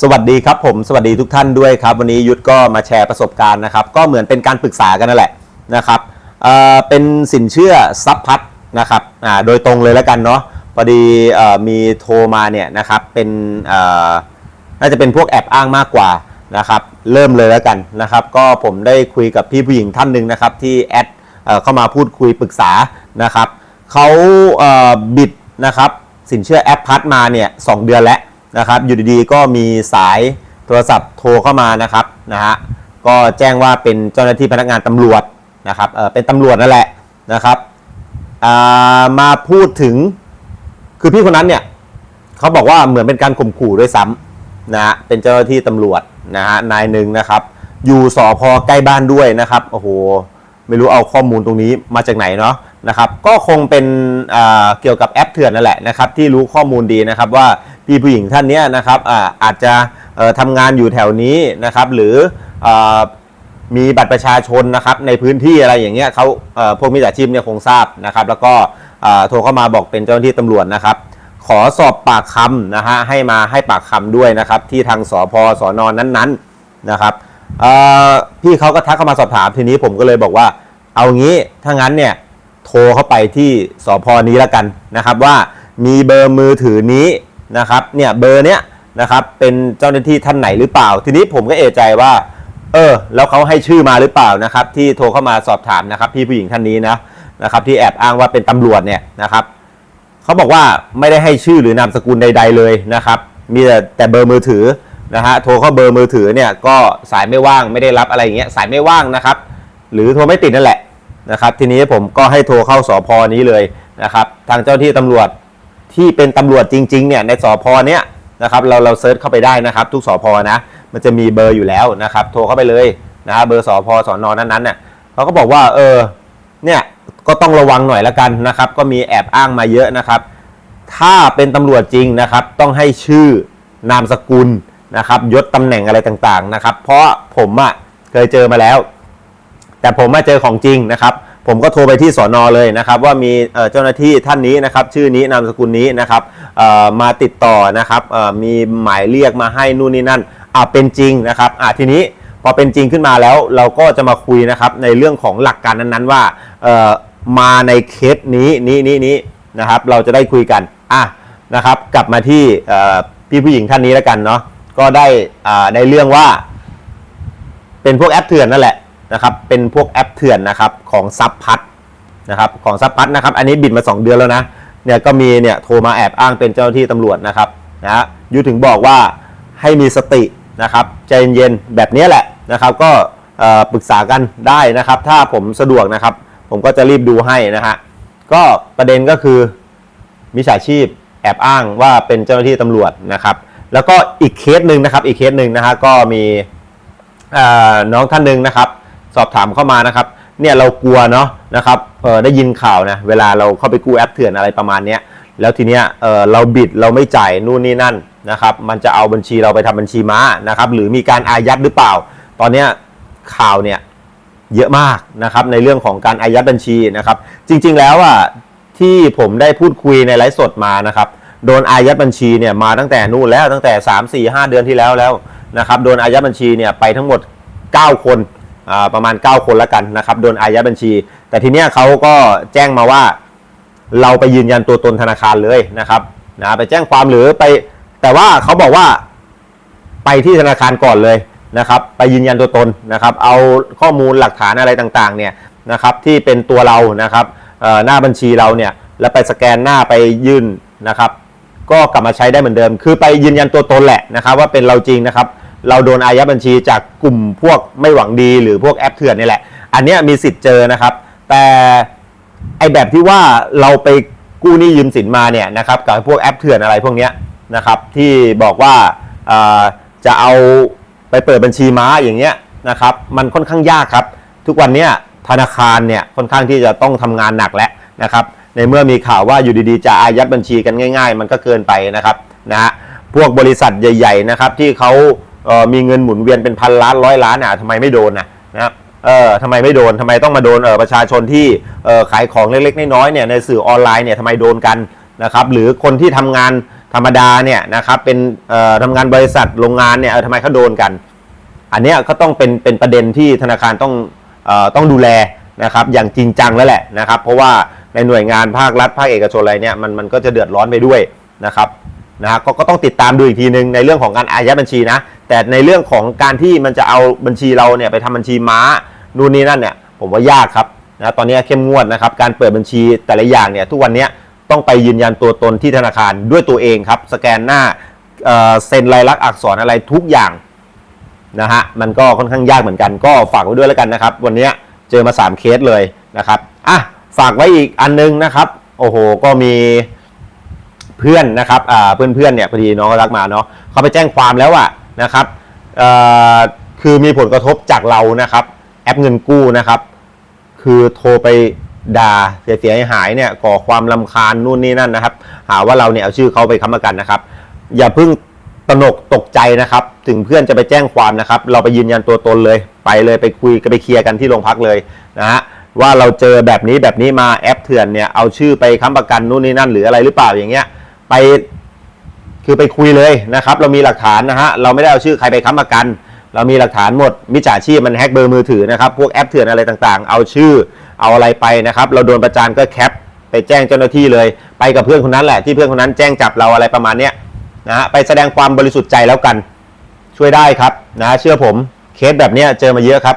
สวัสดีครับผมสวัสดีทุกท่านด้วยครับวันนี้ยุทธก็มาแชร์ประสบการณ์นะครับก็เหมือนเป็นการปรึกษากันนั่นแหละนะครับเอ่อเป็นสินเชื่อซับพัดนะครับอ่าโดยตรงเลยแล้วกันเนาะพอดีเอ่อมีโทรมาเนี่ยนะครับเป็นเอ่อน่าจะเป็นพวกแอบอ้างมากกว่านะครับเริ่มเลยแล้วกันนะครับก็ผมได้คุยกับพี่ผู้หญิงท่านหนึ่งนะครับที่แอดเอ่อเข้ามาพูดคุยปรึกษานะครับเขาเอ่อบิดนะครับสินเชื่อแอปพัดมาเนี่ยสองเดือนแล้ว นะครับ อยู่ดีๆก็มีสายโทรศัพท์โทรเข้ามานะครับนะฮะก็แจ้งว่าเป็นเจ้าหน้าที่พนักงานตำรวจนะครับเออเป็นตำรวจนั่นแหละนะครับอ่ามาพูดถึงคือพี่คนนั้นเนี่ยเขาบอกว่าเหมือนเป็นการข่มขู่ด้วยซ้ำนะฮะเป็นเจ้าหน้าที่ตำรวจนะฮะนายหนึ่งนะครับ อยู่สอพอใกล้บ้านด้วยนะครับโอ้โหไม่รู้เอาข้อมูลตรงนี้มาจากไหนเนาะนะครับ ก็คงเป็นอ่าเกี่ยวกับแอปเถื่อนนั่นแหละนะครับ ที่รู้ข้อมูลดีนะครับว่า พี่ผู้หญิงท่านเนี้ยนะครับอาอาจจะทำงานอยู่แถวนี้นะครับ หรืออมีบัตรประชาชนนะครับในพื้นที่อะไรอย่างเงี้ยเขาพวกมิจฉาชีพเนี่ยคงทราบนะครับ แล้วก็โทรเข้ามาบอกเป็นเจ้าหน้าที่ตำรวจนะครับขอสอบปากคำนะฮะให้มาให้ปากคำด้วยนะครับ ที่ทางสพสอนนั้นๆนะครับพี่เขาก็ทักเข้ามาสอบถามทีนี้ผมก็เลยบอกว่า เอางี้ถ้างั้นเนี่ยโทรเข้าไปที่สพนี้แล้วกันนะครับ ว่ามีเบอร์มือถือนี้ นะครับเนี่ยเบอร์เนี้ยนะครับเป็นเจ้าหน้าที่ท่านไหนหรือเปล่า ทีนี้ผมก็เอะใจว่าเออแล้วเขาให้ชื่อมาหรือเปล่านะครับที่โทรเข้ามาสอบถามนะครับพี่ผู้หญิงท่านนี้นะนะครับที่แอบอ้างว่าเป็นตำรวจเนี่ยนะครับเขาบอกว่าไม่ได้ให้ชื่อหรือนามสกุลใด ๆเลยนะครับมีแต่แต่เบอร์มือถือนะฮะโทรเข้าเบอร์มือถือเนี่ยก็สายไม่ว่างไม่ได้รับอะไรอย่างเงี้ยสายไม่ว่างนะครับ หรือโทรไม่ติดนั่นแหละนะครับทีนี้ผมก็ให้โทรเข้าสพนี้เลยนะครับทางเจ้าที่ตำรวจ ที่เป็นตำรวจจริงๆเนี่ยในสพเนี้ยนะครับเราเราเซิร์ชเข้าไปได้นะครับทุกสพนะมันจะมีเบอร์อยู่แล้วนะครับโทรเข้าไปเลยนะเบอร์สพสอนนั้นๆเนี่ยเขาก็บอกว่าเออเนี่ยก็ต้องระวังหน่อยละกันนะครับ ก็มีแอบอ้างมาเยอะนะครับ ถ้าเป็นตำรวจจริงนะครับ ต้องให้ชื่อนามสกุลนะครับยศตำแหน่งอะไรต่างๆนะครับ เพราะผมอะ่ะเคยเจอมาแล้ว แต่ผมมาเจอของจริงนะครับ ผมก็โทรไปที่สอนอเลยนะครับ ว่ามีเจ้าหน้าที่ท่านนี้นะครับ ชื่อนี้นามสกุลนี้นะครับมาติดต่อนะครับมีหมายเรียกมาให้นู่นนี่นั่นอ่าเป็นจริงนะครับอ่าทีนี้พอเป็นจริงขึ้นมาแล้วเราก็จะมาคุยนะครับในเรื่องของหลักการนั้นๆ ว่ามาในเคสนี้นี้นี้นี้นะครับ เราจะได้คุยกันอะนะครับ กลับมาที่พี่ผู้หญิงท่านนี้แล้วกันเนาะก็ได้ในเรื่องว่า เป็นพวกแอปเถื่อนนั่นแหละ นะครับเป็นพวกแอปเถื่อนนะครับของซับพัดนะครับของซับพัดนะครับอันนี้บิดมา 2 เดือนแล้วนะเนี่ยก็มีเนี่ยโทรมาแอบอ้างเป็นเจ้าหน้าที่ตำรวจนะครับนะฮะยูถึงบอกว่าให้มีสตินะครับใจเย็นๆแบบนี้แหละนะครับก็ปรึกษากันได้นะครับ ถ้าผมสะดวกนะครับ ผมก็จะรีบดูให้นะฮะก็ประเด็นก็คือมิจฉาชีพแอบอ้างว่าเป็นเจ้าหน้าที่ตำรวจนะครับ แล้วก็อีกเคสหนึ่งนะครับ อีกเคสหนึ่งนะฮะก็มีน้องท่านหนึ่งนะครับ สอบถามเข้ามานะครับ เนี่ยเรากลัวเนาะนะครับเออได้ยินข่าวนะเวลาเราเข้าไปกู้แอปเถื่อนอะไรประมาณเนี้ยแล้วทีเนี้ยเออเราบิดเราไม่จ่ายนู่นนี่นั่นนะครับมันจะเอาบัญชีเราไปทำบัญชีม้านะครับหรือมีการอายัดหรือเปล่า ตอนเนี้ยข่าวเนี่ยเยอะมากนะครับในเรื่องของการอายัดบัญชีนะครับ จริง ๆแล้วอะที่ผมได้พูดคุยในไลฟ์สดมานะครับโดนอายัดบัญชีเนี่ยมาตั้งแต่นู่นแล้วตั้งแต่ 3 4 5 เดือนที่แล้วแล้วนะครับโดนอายัดบัญชีเนี่ยไปทั้งหมด 9 คน ประมาณ 9 คนแล้วกันนะครับโดนอายัดบัญชี แต่ทีเนี้ยเขาก็แจ้งมาว่า เราไปยืนยันตัวตนธนาคารเลยนะครับนะไปแจ้งความหรือไป แต่ว่าเขาบอกว่าไปที่ธนาคารก่อนเลยนะครับ ไปยืนยันตัวตนนะครับ เอาข้อมูลหลักฐานอะไรต่างๆเนี่ยนะครับที่เป็นตัวเรานะครับหน้าบัญชีเราเนี่ยแล้วไปสแกนหน้าไปยื่นนะครับ ก็กลับมาใช้ได้เหมือนเดิม คือไปยืนยันตัวตนแหละนะครับ ว่าเป็นเราจริงนะครับ เราโดนอายัดบัญชีจากกลุ่มพวกไม่หวังดีหรือพวกแอปเถื่อนนี่แหละ อันเนี้ยมีสิทธิ์เจอนะครับ แต่ไอแบบที่ว่าเราไปกู้หนี้ยืมสินมาเนี่ยนะครับกับพวกแอปเถื่อนอะไรพวกเนี้ยนะครับ ที่บอกว่าจะเอาไปเปิดบัญชีม้าอย่างเงี้ยนะครับมันค่อนข้างยากครับ ทุกวันเนี้ยธนาคารเนี่ยค่อนข้างที่จะต้องทำงานหนักแล้วนะครับในเมื่อมีข่าวว่าอยู่ดีๆ จะอายัดบัญชีกันง่าย ๆ มันก็เกินไปนะครับนะฮะพวกบริษัทใหญ่ ๆนะครับ ที่เขา มีเงินหมุนเวียนเป็นพันล้านร้อยล้านอะทำไมไม่โดนนะนะครับเออทำไมไม่โดนทำไมต้องมาโดนเออประชาชนที่เออขายของเล็กๆน้อยๆเนี่ยในสื่อออนไลน์เนี่ยทำไมโดนกันนะครับหรือคนที่ทำงานธรรมดาเนี่ยนะครับเป็นเอ่อทำงานบริษัทโรงงานเนี่ยเออทำไมเขาโดนกัน อันเนี้ยก็ต้องเป็นเป็นประเด็นที่ธนาคารต้องเอ่อต้องดูแลนะครับอย่างจริงจังแล้วแหละนะครับ เพราะว่าในหน่วยงานภาครัฐภาคเอกชนอะไรเนี่ยมันมันก็จะเดือดร้อนไปด้วยนะครับ นะฮะก็ก็ต้องติดตามดูอีกทีนึงในเรื่องของการอายัดบัญชีนะ แต่ในเรื่องของการที่มันจะเอาบัญชีเราเนี่ยไปทำบัญชีม้านู่นนี่นั่นเนี่ยผมว่ายากครับนะตอนนี้เข้มงวดนะครับการเปิดบัญชีแต่ละอย่างเนี่ยทุกวันนี้ต้องไปยืนยันตัวตนที่ธนาคารด้วยตัวเองครับสแกนหน้าเเซ็นลายลักษณ์อักษรอะไรทุกอย่างนะฮะมันก็ค่อนข้างยากเหมือนกันก็ฝากไว้ด้วยแล้วกันนะครับ วันนี้เจอมา 3 เคสเลยนะครับอะฝากไว้อีกอันนึงนะครับ โอ้โห ก็มี พื่อนนะครับอ่าเพื่อนเพื่อนเนี่ยพอดีน้องรักมาเนาะเขาไปแจ้งความแล้วอะนะครับอ่อคือมีผลกระทบจากเรานะครับ แอปเงินกู้นะครับ คือโทรไปด่าเสียหายเนี่ยก่อความลำคาญนู่นนี่นั่นนะครับ หาว่าเราเนี่ยเอาชื่อเขาไปค้ำประกันนะครับ อย่าเพิ่งตนกตกใจนะครับ ถึงเพื่อนจะไปแจ้งความนะครับ เราไปยืนยันตัวตนเลย ไปเลยไปคุยกันไปเคลียร์กันที่โรงพักเลยนะฮะว่าเราเจอแบบนี้แบบนี้มาแอปเถื่อนเนี่ยเอาชื่อไปค้ำประกันนู่นนี่นั่นหรืออะไรหรือเปล่าอย่างเงี้ย ไปคือไปคุยเลยนะครับ เรามีหลักฐานนะฮะเราไม่ได้เอาชื่อใครไปค้ำประกัน เรามีหลักฐานหมดมิจฉาชีพมันแฮ็กเบอร์มือถือนะครับ พวกแอปเถื่อนอะไรต่างๆ เอาชื่อเอาอะไรไปนะครับ เราโดนประจานก็แคปไปแจ้งเจ้าหน้าที่เลย ไปกับเพื่อนคนนั้นแหละที่เพื่อนคนนั้นแจ้งจับเราอะไรประมาณเนี้ยนะฮะไปแสดงความบริสุทธิ์ใจแล้วกัน ช่วยได้ครับนะเชื่อผมเคสแบบเนี้ยเจอมาเยอะครับ